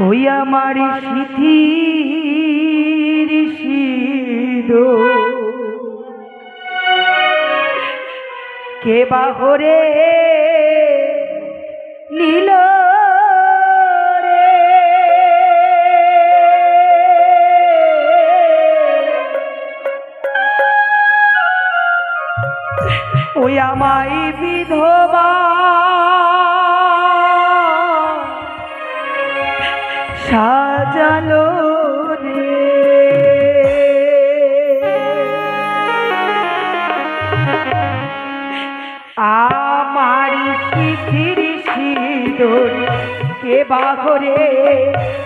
ওই আমার সিথির সিদো কে বাহরে নীল ওই আমায় বিধবা সিঁদুর কে বাঘরে নীল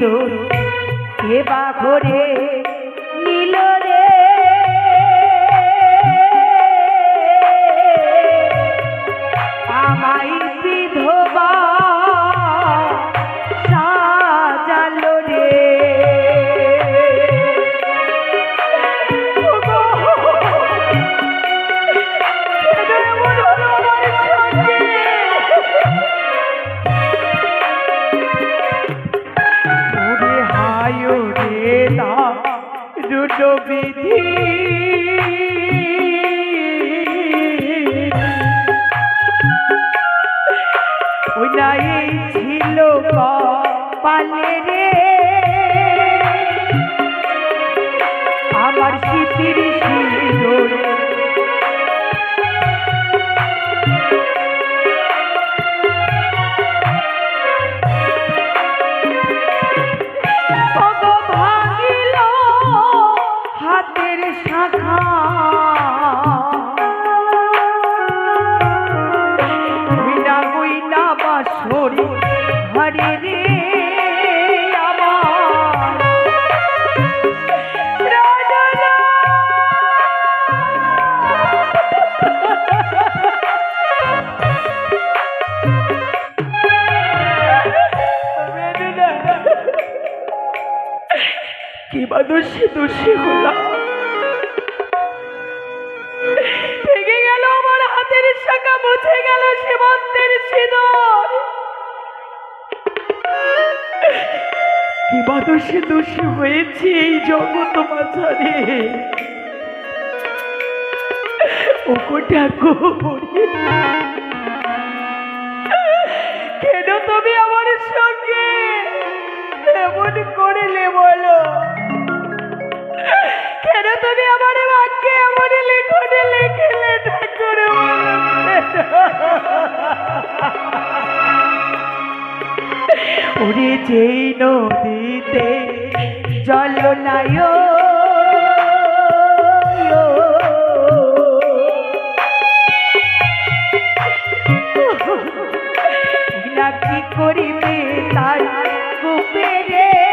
শীতল এ বা দোষী দোষী হলাম। ভেঙে গেল আমার হাতের শাখা, মুছে গেল সীমন্তের সিঁদুর। কি বা দোষী দোষী হয়েছে এই জগৎ মাঝারে? ওগো ঠাকুর কেন তুমি আমার সঙ্গে এমন করিলে বলো? কেন তুমি আমার ভাগ্যে এমন লিখনে, লিখিলে ঠাকুর। ওরে যেই নদীতে জল নাই কি করিবে তার কূপে রে?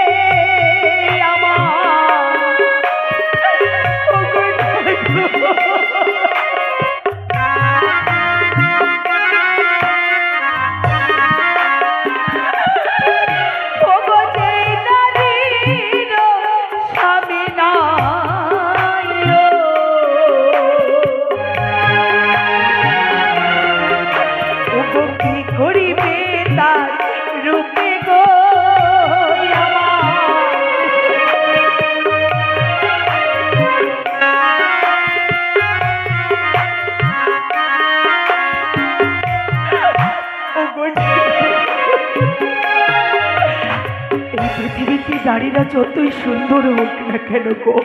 নারীরা যতই সুন্দর হোক না কেন গো।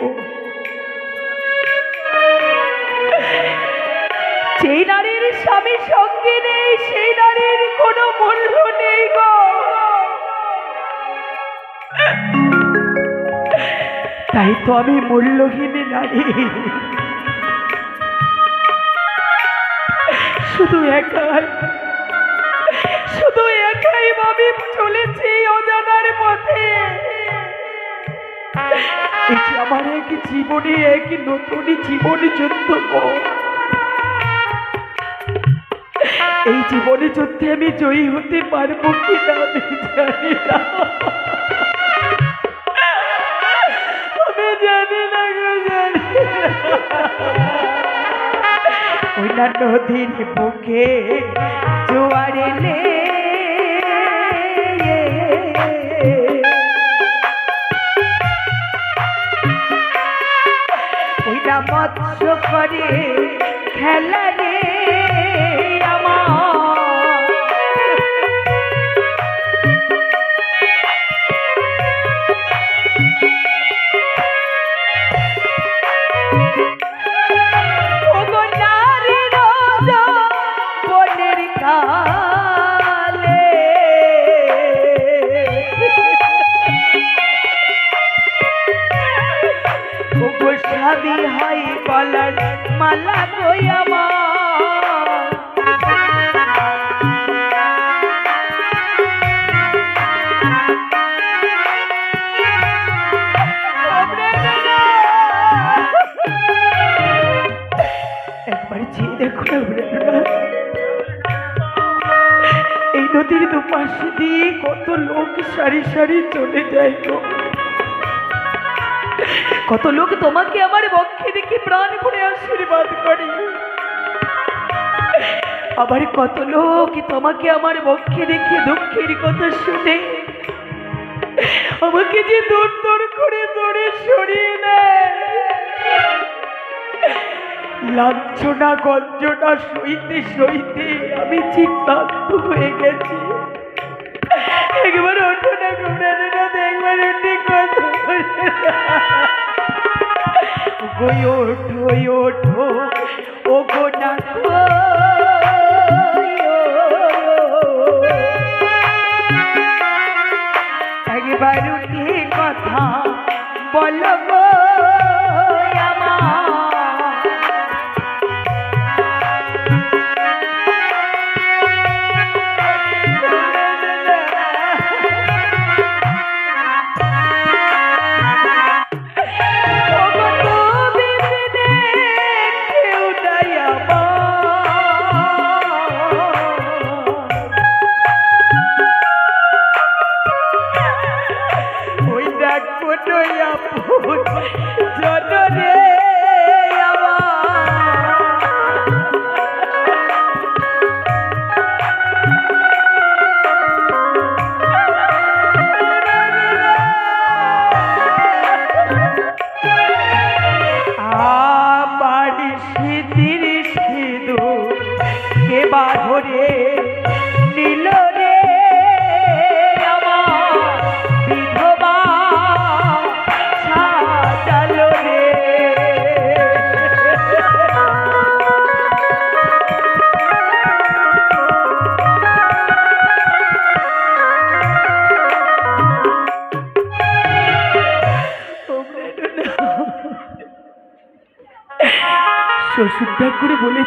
যেই নারীর স্বামী সঙ্গে নেই, সেই নারীর কোনো মূল্য নেই গো। তাই তো আমি মূল্যহীন নারী। শুধু একাই শুধু একাই ভাবি এটি আমার এক জীবনে এক নতুন জীবন যুদ্ধ এই জীবনে যুদ্ধে আমি জয়ী হতে পারব কি না আমি জানি না জানি। ওই নদীর বুকে জোয়ার মৎস্য করে খেলা রে আমার এই নদীর দুপাশে দিয়ে কত লোক সারি সারি চলে যায় গো। কত লোক তোমাকে আমার বক্ষে দেখে প্রাণ ভরে আশীর্বাদ করে। আবার কত লোক তোমাকে আমার বক্ষে দেখে দুঃখের কথা শুনে। আমাকে যে দূর দূর করে দূরে সরিয়ে দেয় লাঞ্ছনা, গঞ্জনা, সইতে সইতে আমি চিন্তান্ত হয়ে গেছি। একবার ওঠো না ঘুরানো না একবার উঠে কথা বলে না। ওগো ওঠো ওঠো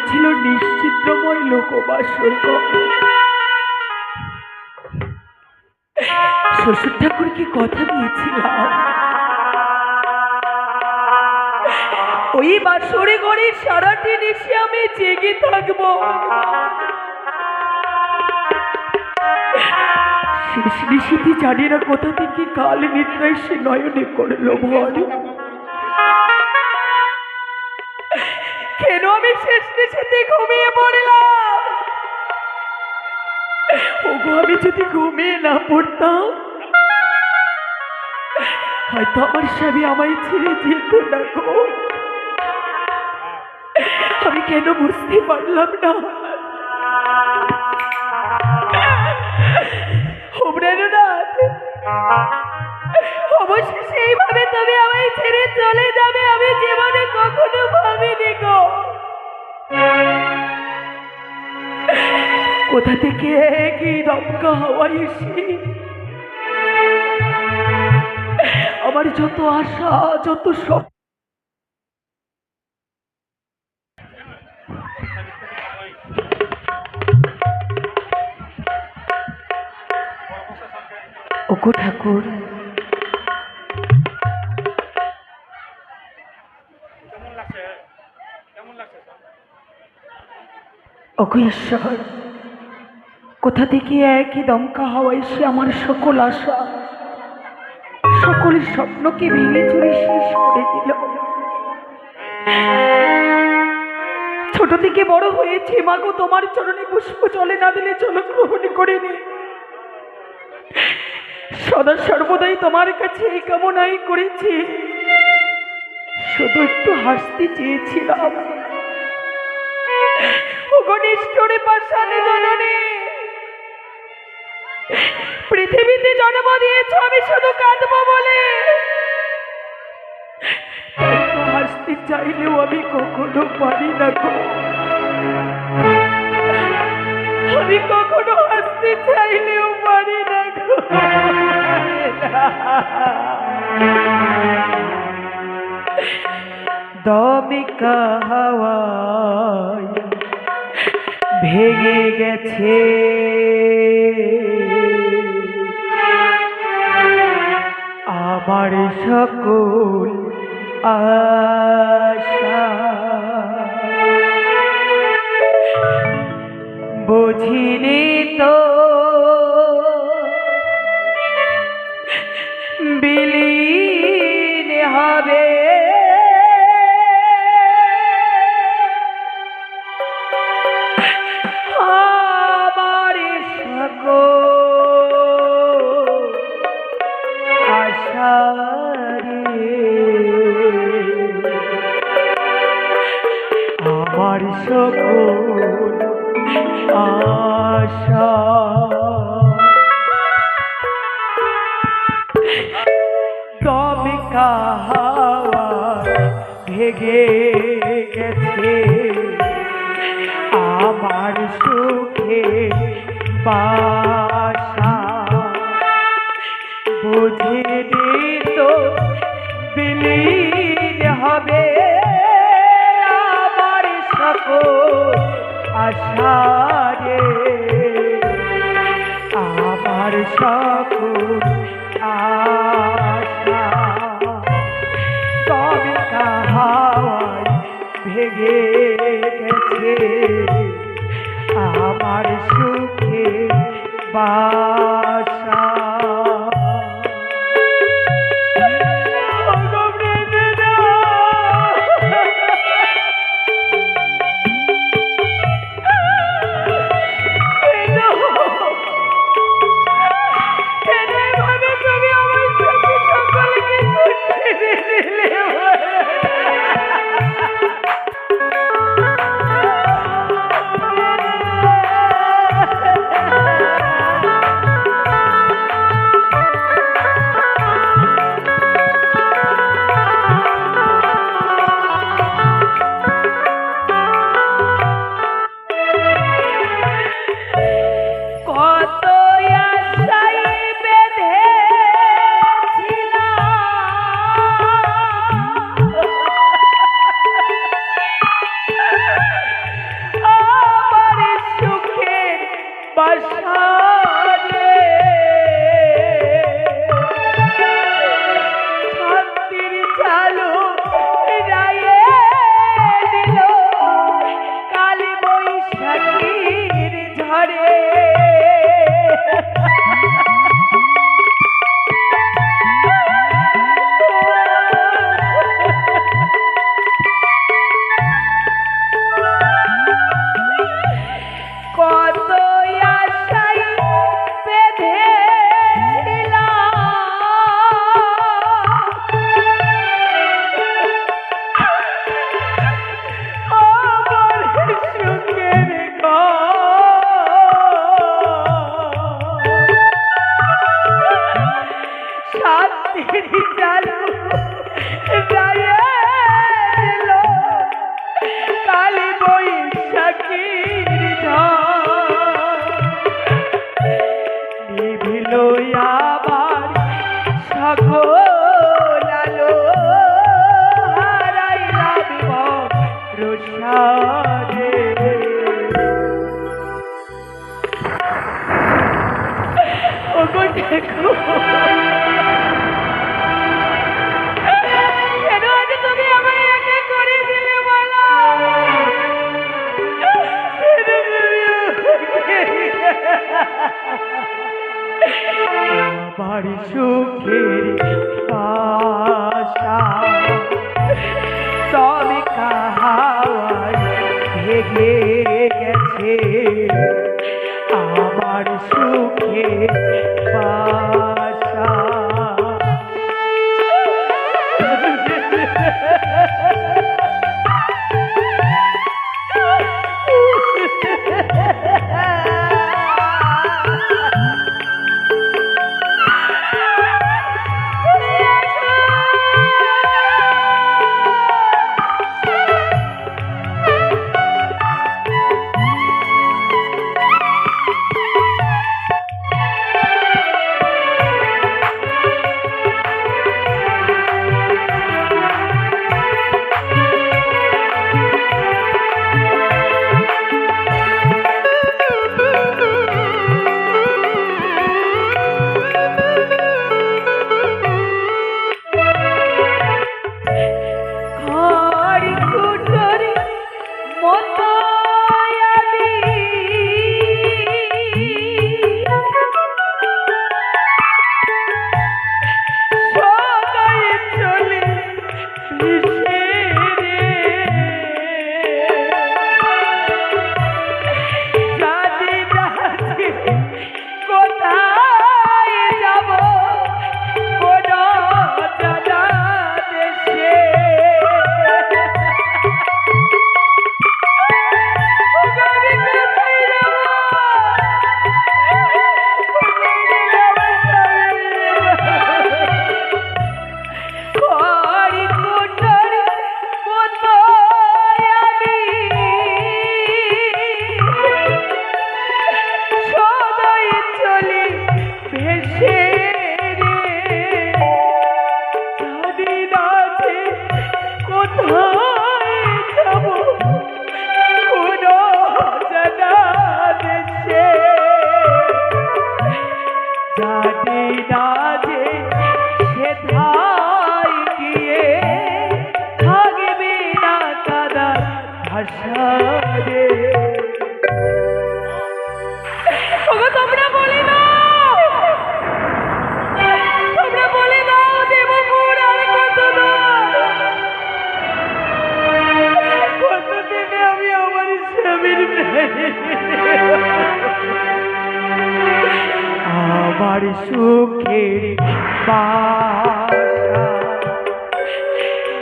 ঠাকুর বলেছিল নিশ্চিত্রময় লোকবাসর শ্বশুর ঠাকুরকে কথা দিয়েছিলাম। ওই বাসরে ঘরে সারাটি নিশে আমি জেগে থাকব। শেষ নিশিতে জানি না কোথা থেকে কাল নিদ্রায় সে নয়নে করল ভর ঘুমিয়ে পড়লাম। ওগো, আমি যদি ঘুমিয়ে না পড়তাম, হয়তো আমার স্বামী আমায় ছেড়ে যেত না গো। আমি কেন বুঝতে পারলাম না। অবশেষে এইভাবে তুমি আমায় ছেড়ে চলে যাবে, আমি জীবনে কখনো ভাবিনি গো। কোথা থেকে কি দমকা হাওয়া এসে? আমার যত আশা যত সব ওগো ঠাকুর ওগো ঈশ্বর কোথা থেকে একই দমকা হাওয়া এসে আমার সকল আশা, সকল স্বপ্নকে ভেঙে চুরে শেষ করে দিল। ছোট থেকে বড় হয়েছে, মাগো, তোমার চরণে পুষ্প চলে না দিলে চলো গ্রহণ করে নি সদা সর্বদাই তোমার কাছে এই কামনাই করেছি। শুধু একটু হাসতে চেয়েছিলাম। গণেশ্বরে পাশানে জননী। পৃথিবীতে জন্ম দিয়েছ, আমি শুধু কাঁদবো বলে। হাসতে চাইলেও আমি কখনো পারি না গো। আমি কখনো হাসতে চাইলেও পারি না গো। দমিকা হাওয়ায় ভেঙে গেছে। আমার সকল আশা। বুঝিনি সকল আশা। তবে কাহাওয়া ভেগে সকল আশা। তবে কাহাওয়ায় ভেঙে গেছে আমার সুখে বাসা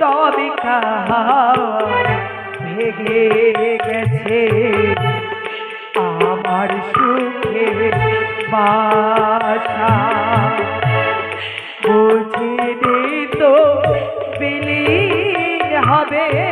তবে ভেগে গেছে আমার বাসা। বুঝিনি তো বিলীন হবে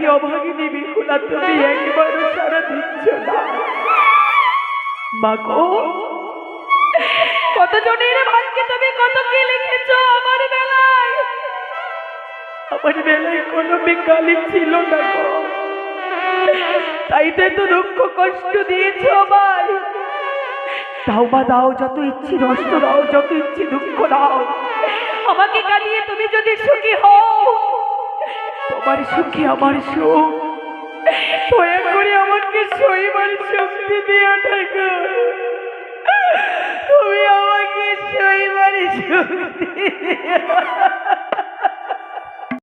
ডাকি অভাগিনী বিকুলা তুমি একবারও সারা দিচ্ছ না মাগো। কত জনের ভাগ্যে তুমি কত কি লিখেছো আমার বেলায়? আমার বেলায় কোনো বেকালি ছিল না গো। তাই তো দুঃখ কষ্ট দিয়েছ আমায়। দাও বা দাও যত ইচ্ছি নষ্ট দাও যত ইচ্ছি দুঃখ দাও। আমাকে কাঁদিয়ে তুমি যদি সুখী হও তোমার সুখী, আমার সুখ। দয়া করে আমাকে সইবার শক্তি দিও ঠাকুর তুমি আমাকে সইবার শক্তি